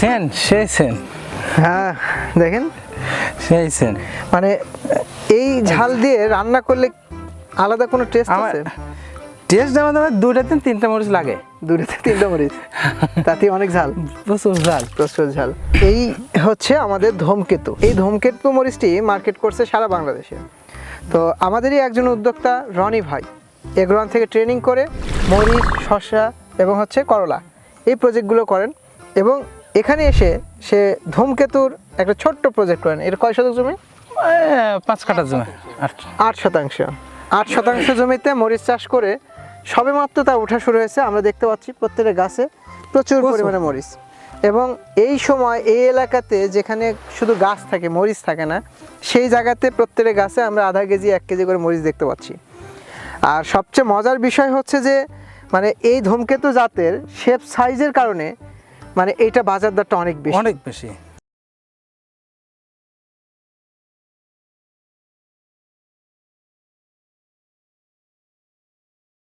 সেন সেই সেন। হ্যাঁ দেখেন। সেই সেন। মানে এই ঝাল দিয়ে রান্না করলে আলাদা কোনো টেস্ট আমার আছে? টেস্ট আমাদের দুইটা তিন তিনটা মরিচ লাগে। দূরেতে তিনটা মরিচ? তাতে অনেক ঝাল। প্রচুর ঝাল। প্রচুর ঝাল। এই হচ্ছে আমাদের ধূমকেতু। এই ধূমকেতু মরিচটি মার্কেট করছে সারা বাংলাদেশে। তো আমাদেরই একজন উদ্যোক্তা রনি ভাই এগ্রোয়ান থেকে ট্রেনিং করে মরিচ শসা এবং হচ্ছে করলা। এই প্রজেক্টগুলো করেন এবং এখানে এসে সে ধূমকেতুর একটা ছোট্ট প্রজেক্ট করেন এর কয় শতক জমি? পাঁচ কাটা জমি আট। শতাংশ। আট শতাংশ জমিতে মরিচ চাষ করে সবেমাত্র তা ওঠা শুরু হয়েছে। আমরা দেখতে পাচ্ছি প্রত্যেকটা গাছে প্রচুর প্রচুর। পরিমাণে মরিচ। এবং এই সময় এই এলাকাতে যেখানে শুধু গাছ থাকে মরিচ থাকে না সেই জায়গাতে প্রত্যেকটা গাছে আমরা আধা কেজি এক কেজি করে মরিচ দেখতে পাচ্ছি। আর সবচেয়ে মজার বিষয় হচ্ছে যে মানে এই ধূমকেতু জাতের শেপ সাইজের কারণে মানে এইটা বাজার দরটা অনেক বেশি। অনেক বেশি।